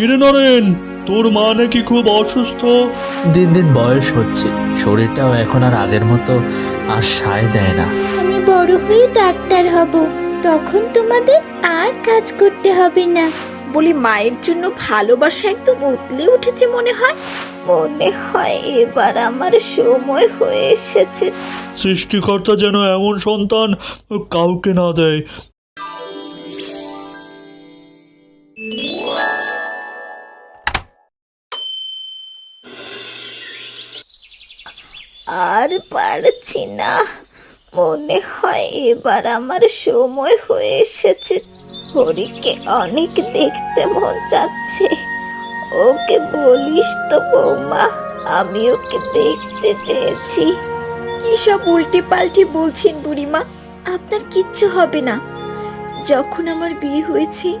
কিরে নরেন তোর মা নাকি খুব অসুস্থ? দিন দিন বয়স হচ্ছে। শরীরটাও এখন আর আগের মতো আর সায় দেয় না। আমি বড় হয়ে ডাক্তার হব। তখন তোমাদের আর কাজ করতে হবে না। বলি মায়ের জন্য ভালোবাসা একদম উতলে উঠেছে মনে হয়। মনে হয় এবার আমার সময় হয়ে এসেছে। সৃষ্টিকর্তা যেন এমন সন্তান কাউকে না দেয়। আর পারছি না। মনে হয় এবার আমার সময় হয়ে এসেছে। হরিকে অনেক দেখতে মন যাচ্ছে। ওকে বলিস তো বৌমা, আমি ওকে দেখতে চেয়েছি। কি সব উল্টে পাল্টে বলছেন বুড়িমা, আপনার কিচ্ছু হবে না। যখন আমার বিয়ে হয়েছে,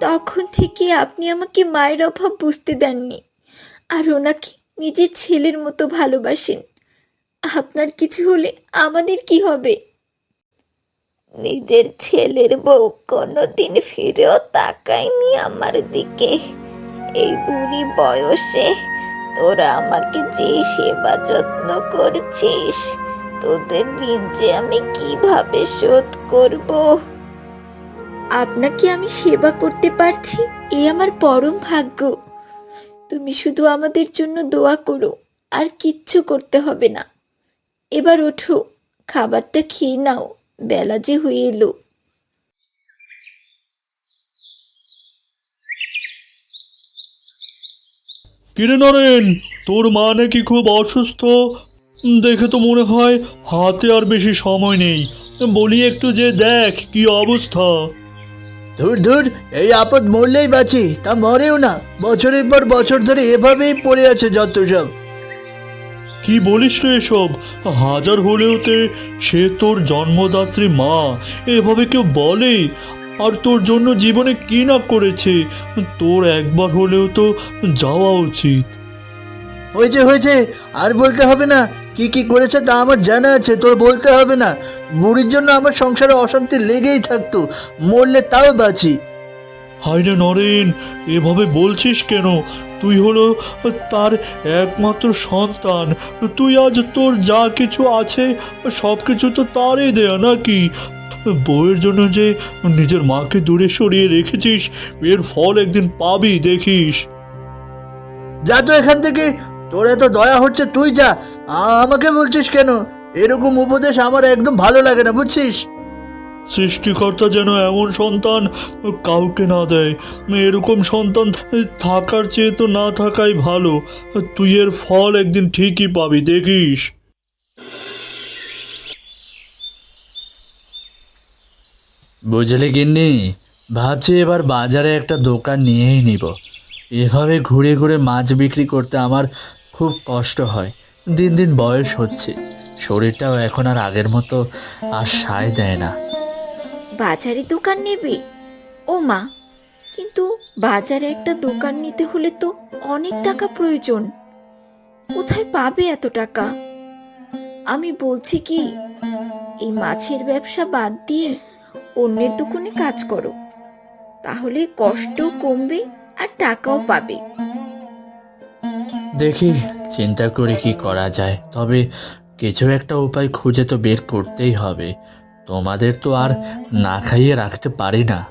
তখন থেকে আপনি আমাকে মায়ের অভাব বুঝতে দেননি। আর ওনাকে নিজের ছেলের মতো ভালোবাসেন। আপনার কিছু হলে আমাদের কি হবে? নিজের ছেলের বউ কোনোদিন ফিরেও তাকায়নি আমার দিকে। এই বুড়ি বয়সে তোরা আমাকে যে সেবা যত্ন করছিস, তোদের ঋণ যে আমি কীভাবে শোধ করব? আপনাকে আমি সেবা করতে পারছি, এ আমার পরম ভাগ্য। তুমি শুধু আমাদের জন্য দোয়া করো, আর কিচ্ছু করতে হবে না। এবার ওঠো খাবারটা খেয়ে নাও বেলা যে হয়ে এলো। কিরে নরেন তোর মা নাকি খুব অসুস্থ? দেখে তো মনে হয় হাতে আর বেশি সময় নেই। বলি একটু যে দেখ কি অবস্থা? ধুর ধুর এই আপদ মরলেই বাঁচি তা মরেও না। বছরের পর বছর ধরে এভাবেই পড়ে আছে যত সব। কি বলিস রে এসব? হাজার হলেও তে সে তোর জন্মদাত্রী মা, এভাবে কেউ বলে? আর তোর জন্য জীবনে কি না করেছে? তোর একবার হলেও তো যাওয়া উচিত। হয়েছে হয়েছে, আর বলতে হবে না। কি কি করেছে তা আমার জানা আছে, তোর বলতে হবে না। বুড়ির জন্য আমার সংসারে অশান্তি লেগেই থাকতো, মরলে তাও বাঁচি। হাইরে নরেন, এভাবে বলছিস কেন? তুই হলো তার একমাত্র সন্তান। তুই আজ তোর যা কিছু আছে, সব কিছু তো তারই দেয়া নাকি? বউয়ের জন্য যে নিজের মাকে দূরে সরিয়ে রেখেছিস, এর ফল একদিন পাবি, দেখিস। যা তো এখান থেকে, তোর এত দয়া হচ্ছে, তুই যা। আমাকে বলছিস কেন? এরকম উপদেশ আমার একদম ভালো লাগে না, বুঝছিস? সৃষ্টিকর্তা যেন এমন সন্তান কাউকে না দেয়। এরকম সন্তান থাকার চেয়ে তো না থাকাই ভালো। তুই এর ফল একদিন ঠিকই পাবি, দেখিস। বুঝলে গিন্নি? ভাবছি এবার বাজারে একটা দোকান নিয়েই নিব। এভাবে ঘুরে ঘুরে মাছ বিক্রি করতে আমার খুব কষ্ট হয়। দিন দিন বয়স হচ্ছে। শরীরটাও এখন আর আগের মতো আর সায় দেয় না। বাজারে দোকান নেবে? ও মা, কিন্তু বাজারে একটা দোকান নিতে হলে তো অনেক টাকা প্রয়োজন। কোথায় পাবে এত টাকা? আমি বলছি কি, এই মাছের ব্যবসা বাদ দিয়ে অন্যের দোকানে কাজ করো। তাহলে কষ্টও কমবে আর টাকাও পাবে। দেখি, চিন্তা করে কি করা যায়। তবে কিছু একটা উপায় খুঁজে তো বের করতেই হবে। তোমাদের তো আর না খাইয়ে রাখতে পারি না।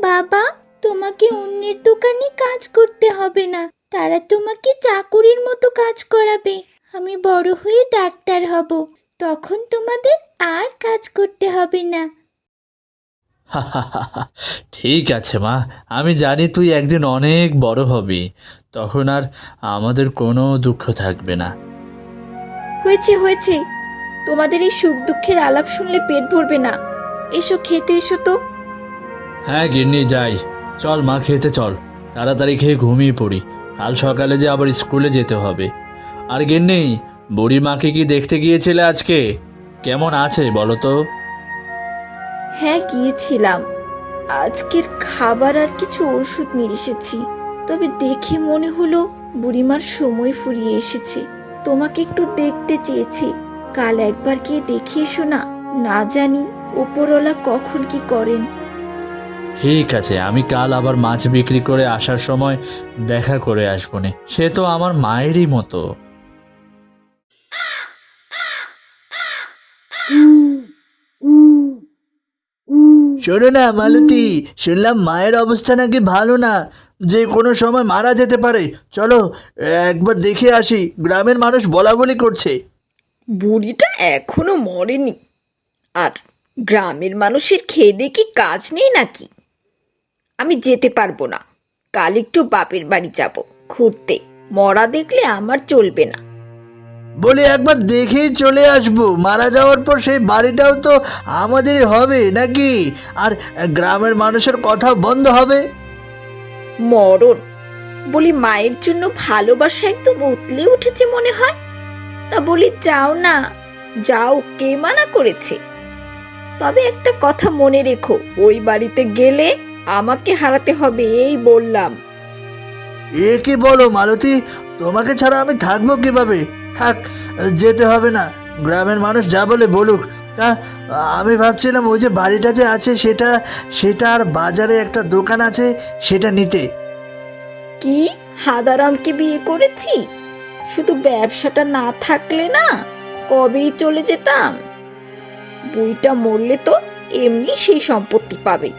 বাবা তোমাকে অন্যের দোকানে কাজ করতে হবে না। তারা তোমাকে চাকুরির মতো কাজ করাবে। আমি বড় হয়ে ডাক্তার হব। তখন তোমাদের আর কাজ করতে হবে না। ঠিক আছে মা আমি জানি তুই একদিন অনেক বড় হবি। তখন আর আমাদের কোনো দুঃখ থাকবে না। হয়েছে হয়েছে। তোমাদের এই সুখ দুঃখের আলাপ শুনলে পেট ভরবে না। এসো খেতে এসো তো। হ্যাঁ গিন্নি যাই। চল মা খেতে চল। তাড়াতাড়ি খেয়ে ঘুমিয়ে পড়ি। কাল সকালে যে আবার স্কুলে যেতে হবে। আর গিন্নি বুড়ি মাকে কি দেখতে গিয়েছিলে আজকে? কেমন আছে বলো তো? হ্যাঁ গিয়েছিলাম। আজকের খাবার আর কিছু ওষুধ নিয়ে এসেছি। তবে দেখে মনে হলো বুড়িমার সময় ফুরিয়ে এসেছে। তোমাকে একটু দেখতে চেয়েছি। কাল একবার গিয়ে দেখে এসো না না জানি উপরওয়ালা কখন কি করেন। ঠিক আছে আমি কাল আবার মাছ বিক্রি করে আসার সময় দেখা করে আসব নে। সে তো আমার মায়েরই মতো। শোনো না মালতী শুনলাম মায়ের অবস্থা নাকি ভালো না। যে কোনো সময় মারা যেতে পারে। চলো একবার দেখে আসি গ্রামের মানুষ বলা বলি করছে। বুড়িটা এখনও মরেনি। আর গ্রামের মানুষের খেয়ে কি কাজ নেই নাকি? আমি যেতে পারব না। কাল একটু বাপের বাড়ি যাব। ঘুরতে। মরা দেখলে আমার চলবে না। বলে একবার দেখেই চলে আসব। মারা যাওয়ার পর সেই বাড়িটাও তো আমাদেরই হবে নাকি? আর গ্রামের মানুষের কথা বন্ধ হবে? মরণ। বলি মায়ের জন্য ভালোবাসা একদম উতলে উঠেছে মনে হয়। তা বলি যাও না। যাও কে মানা করেছে? তবে একটা কথা মনে রেখো ওই বাড়িতে গেলে আমাকে হারাতে হবে এই বললাম। এ কি বলো মালতী? তোমাকে ছাড়া আমি থাকব কীভাবে? থাক যেতে হবে না। গ্রামের মানুষ যা বলে বলুক। তা আমি ভাবছিলাম ওই যে বাড়িটা যে আছে সেটা সেটা আর বাজারে একটা দোকান আছে সেটা নিতে। কি? হাদারামকে বিয়ে করেছি? শুধু ব্যবসাটা না থাকলে না কবেই চলে যেতাম? বইটা মরলে তো এমনি সেই সম্পত্তি পাবে।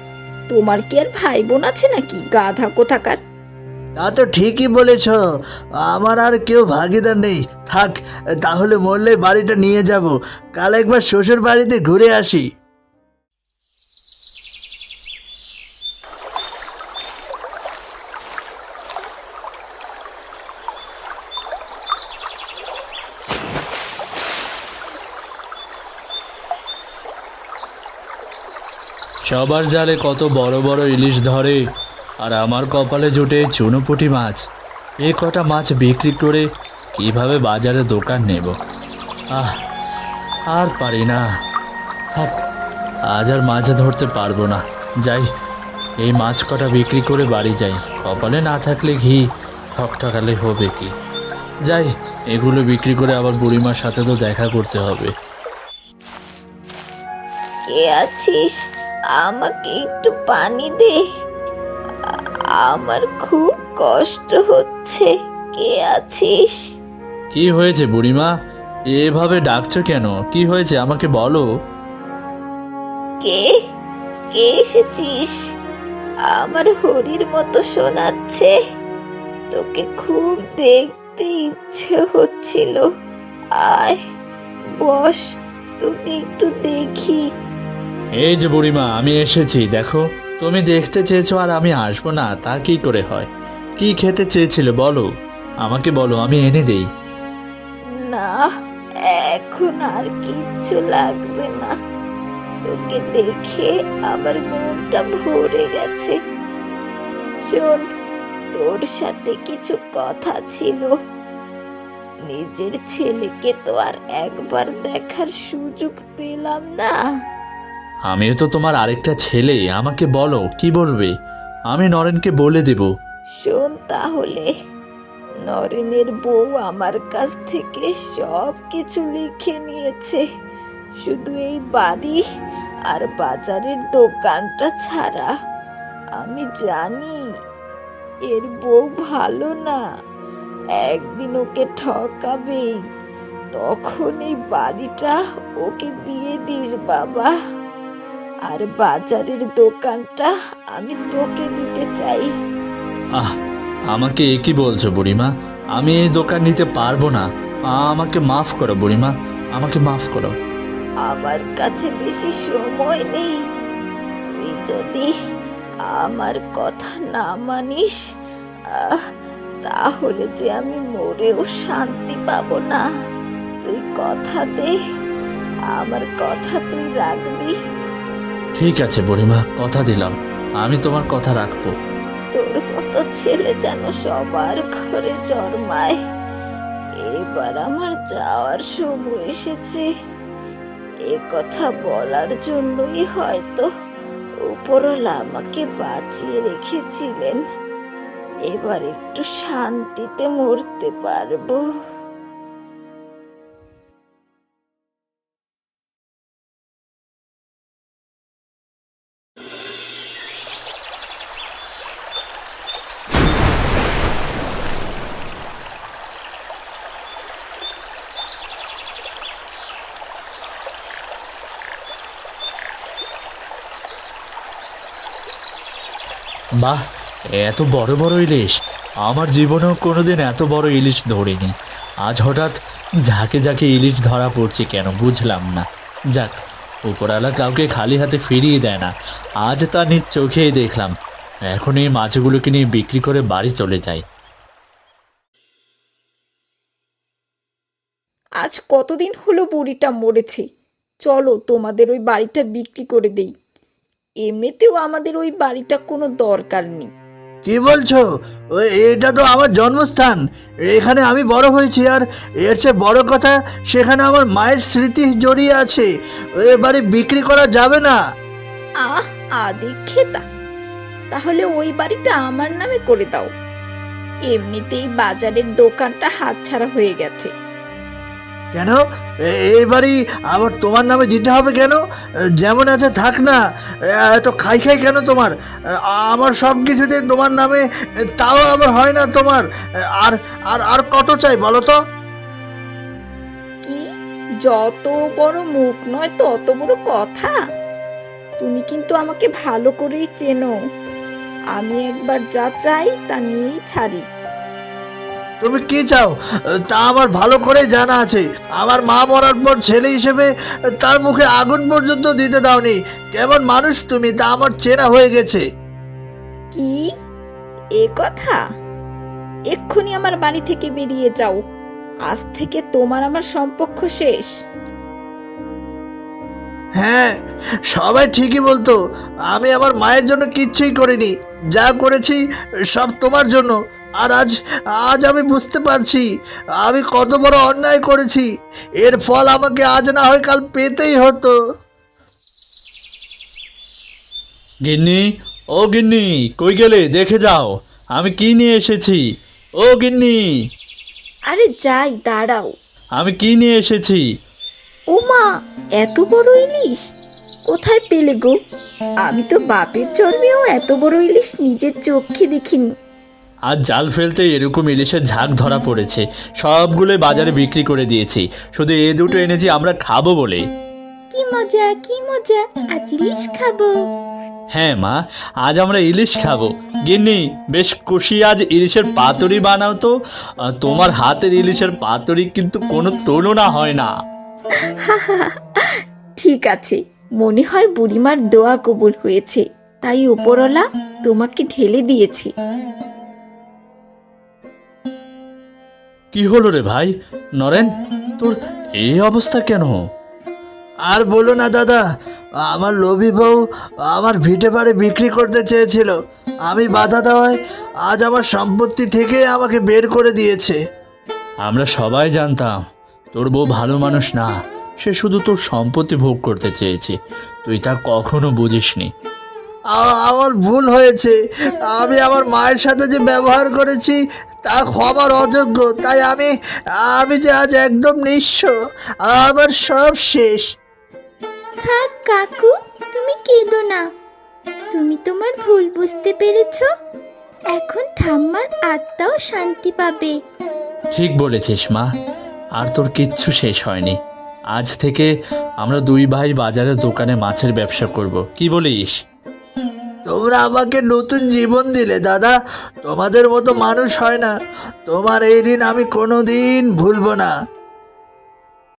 তোমার কি আর ভাই বোন আছে নাকি গাধা কোথাকার? তা তো ঠিকই বলেছ, আমার আর কেউ ভাগিদার নেই। থাক, তাহলে মরলে বাড়িটা নিয়ে যাব। কাল একবার শ্বশুর বাড়িতে ঘুরে আসি। সবার জালে কত বড় বড় ইলিশ ধরে, আর আমার কপালে জোটে চুনোপুটি মাছ। এ কটা মাছ বিক্রি করে কীভাবে বাজারে দোকান নেব? আহ, আর পারি না। আজ আর মাছ ধরতে পারব না। যাই, এই মাছ কটা বিক্রি করে বাড়ি যাই। কপালে না থাকলে ঘি ঠকঠকালে হবে কি? যাই, এগুলো বিক্রি করে আবার বুড়িমার সাথে তো দেখা করতে হবে। কে আছিস? আমাকে একটু পানি দে। আমার খুব কষ্ট হচ্ছে। কে আছিস? কি হয়েছে বুড়িমা? এভাবে ডাকছো কেন? কি হয়েছে? আমাকে বলো। কে? কে এসেছিস? আমার হরির মতো শোনাচ্ছে। তোকে খুব দেখতে ইচ্ছে হচ্ছিল। আয় বস তোকে একটু দেখি। এই যে বুড়িমা, আমি এসেছি, দেখো। তুমি দেখতে চেয়েছো আর আমি আসব না, তা কি করে হয়? কি খেতে চেয়েছিলে বলো? আমাকে বলো, আমি এনে দেই। না, এখন আর কিচ্ছু লাগবে না। তোকে দেখে আমার মনটা ভরে গেছে। শোন, তোর সাথে কিছু কথা ছিল। নিজের ছেলেকে তো আর একবার দেখার সুযোগ পেলাম না। আমিও তো তোমার আরেকটা ছেলে, আমাকে বলো, কি বলবে? আমি নরেনকে বলে দেব। শোন তাহলে, নরেনের বউ আমার কাছ থেকে সব কিছু লিখে নিয়েছে। শুধু এই বাড়ি আর বাজারের দোকানটা ছাড়া। আমি জানি এর বউ ভালো না। একদিন ওকে ঠকাবে, তখন এই বাড়িটা ওকে দিয়ে দিস, বাবা। আর বাজারের দোকানটা আমি তোকে দিতে চাই। আহ আমাকে এ কি বলছো বুড়িমা? আমি এই দোকান নিতে পারব না। আমাকে মাফ করো বুড়িমা। আমাকে মাফ করো। আমার কাছে বেশি সময় নেই। তুই যদি আমার কথা না মানিস আহ, তাহলে যে আমি মরেও শান্তি পাবো না। তুই কথা দে। আমার কথা তুই রাখবি। ঠিক আছে বুড়িমা, কথা দিলাম। আমি তোমার কথা রাখব। তোর মতো ছেলে যেন সবার ঘরে জন্মায়। এবার আমার যাওয়ার সময় এসেছে। এ কথা বলার জন্যই হয়তো উপরওয়ালা আমাকে বাঁচিয়ে রেখেছিলেন। এবার একটু শান্তিতে মরতে পারব। বাহ, এত বড় বড় ইলিশ। আমার জীবনেও কোনোদিন এত বড় ইলিশ ধরিনি। আজ হঠাৎ ঝাঁকে ঝাঁকে ইলিশ ধরা পড়ছে কেন বুঝলাম না। যাক, উপরওয়ালা কাউকে খালি হাতে ফিরিয়ে দেয় না। আজ তা নিজ চোখেই দেখলাম। এখন এই মাছগুলোকে নিয়ে বিক্রি করে বাড়ি চলে যাই। আজ কতদিন হলো বুড়িটা মরেছে? চলো তোমাদের ওই বাড়িটা বিক্রি করে দেই। এমনিতেও আমাদের ওই বাড়িটা কোনো দরকার নেই। কি বলছো? ওই এটা তো আমার জন্মস্থান। এখানে আমি বড় হয়েছি আর এর চেয়ে বড় কথা সেখানে আমার মায়ের স্মৃতি জড়িয়ে আছে। এ বাড়ি বিক্রি করা যাবে না। আহ আদে খেতা। তাহলে ওই বাড়িটা আমার নামে করে দাও। এমনিতেই বাজারের দোকানটা হাতছাড়া হয়ে গেছে। কেন? এই বাড়ি আবার তোমার নামে দিতে হবে কেন? যেমন আছে থাক না। এত খাই খাই কেন তোমার? আমার সব কিছুতে তোমার নামে তাও আবার হয় না তোমার। আর আর আর কত চাই বলো তো? কি? যত বড় মুখ নয়, তত বড় কথা? তুমি কিন্তু আমাকে ভালো করেই চেনো। আমি একবার যা চাই তা নিয়েই ছাড়ি। তুমি কি চাও? তা আমার ভালো করে জানা আছে। আমার মা মরার পর ছেলে হিসেবে তার মুখে আগুন পর্যন্ত দিতে দাওনি। কেমন মানুষ তুমি তা আমার চেনা হয়ে গেছে। কি? এ কথা? এক্ষুনি আমার বাড়ি থেকে বেরিয়ে যাও। আজ থেকে তোমার আমার সম্পর্ক শেষ। হ্যাঁ সবাই ঠিকই বলতো। আমি আমার মায়ের জন্য কিচ্ছুই করিনি। যা করেছি সব তোমার জন্য। আর আজ আজ আমি বুঝতে পারছি আমি কত বড় অন্যায় করেছি। এর ফল আমাকে আজ না হয় কাল পেতেই হতো। গিন্নি ও গিন্নি কই গেলে? দেখে যাও আমি কি নিয়ে এসেছি? ও গিন্নি। আরে যাই দাঁড়াও। আমি কি নিয়ে এসেছি? ওমা এত বড় ইলিশ? কোথায় পেলে গো? আমি তো বাপের জন্মেও এত বড় ইলিশ নিজের চোখে দেখিনি। আজ জাল ফেলতে এরকম ইলিশের ঝাঁক ধরা পড়েছে। সবগুলো বাজারে বিক্রি করে দিয়েছি। শুধু এ দুটো এনেছি আমরা খাব বলে। কি মজা কি মজা। আজ ইলিশ খাব। হ্যাঁ মা আজ আমরা ইলিশ খাব। গিন্নি বেশ খুশি আজ ইলিশের পাতুরি বানাও তো। আহ, তোমার হাতের ইলিশের পাতুরি কিন্তু কোনো তুলনা হয় না। ঠিক আছে মনে হয় বুড়িমার দোয়া কবুল হয়েছে। তাই উপরওয়ালা তোমাকে ঢেলে দিয়েছে। কি হলো রে ভাই? নরেন তোর এই অবস্থা কেন? আর বলো না দাদা আমার লোভী বউ আমার ভিটে বাড়ি বিক্রি করতে চেয়েছিল। আমি বাধা দেওয়ায় আজ আমার সম্পত্তি থেকে আমাকে বের করে দিয়েছে। আমরা সবাই জানতাম তোর বউ ভালো মানুষ না সে শুধু তোর সম্পত্তি ভোগ করতে চেয়েছে। তুই তা কখনো বুঝিসনি। আমার ভুল হয়েছে। আমি আমার মায়ের সাথে যে ব্যবহার করেছি তা ক্ষমার অযোগ্য। তাই আমি আমি যে আজ একদম নিঃস্ব আমার সব শেষ। থাক কাকু তুমি কেঁদো না। তুমি তোমার ভুল বুঝতে পেরেছ। এখন ঠাম্মার আত্মাও শান্তি পাবে। ঠিক বলেছিস মা আর তোর কিচ্ছু শেষ হয়নি। আজ থেকে আমরা দুই ভাই বাজারের দোকানে মাছের ব্যবসা করব। কি বলিস? তোমরা আমাকে নতুন জীবন দিলে, দাদা। তোমাদের মতো মানুষ হয় না। তোমার এই ঋণ আমি কোনো দিন ভুলবো না।